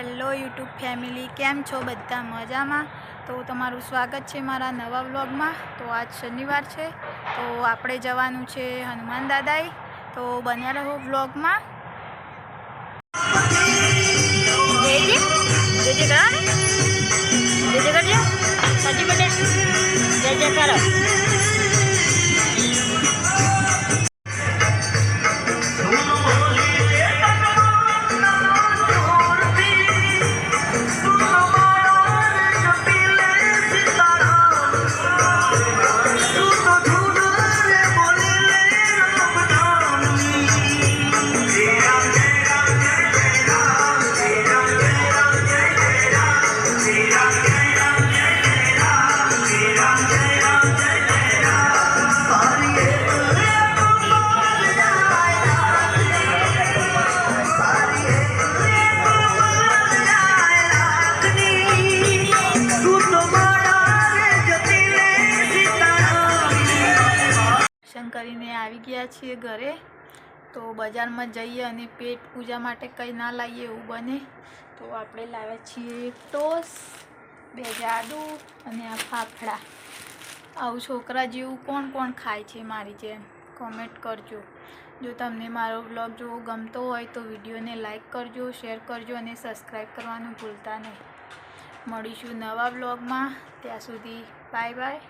Hello YouTube family, કેમ છો બધા મજામાં? તો તમારું સ્વાગત છે મારા નવા વ્લોગમાં. તો આજ શનિવાર છે, તો આપણે જવાનું છે હનુમાન દાદાએ. તો બન્યા રહો વ્લોગમાં. જય જયજી કરો જય જય કરો કરીને આવી ગયા છીએ ઘરે. તો બજારમાં જઈએ અને પેટ પૂજા માટે કંઈ ના લાવીએ એવું બને. તો આપણે લાવ્યા છીએ એક ટોસ, બે જાડુ અને આ ફાફડા. આવું છોકરા જેવું કોણ કોણ ખાય છે મારી જેમ? કોમેન્ટ કરજો. જો તમને મારો બ્લોગ જોવો ગમતો હોય તો વિડીયોને લાઇક કરજો શેર કરજો અને સબસ્ક્રાઈબ કરવાનું ભૂલતા નહીં. મળીશું નવા બ્લોગમાં ત્યાં સુધી બાય બાય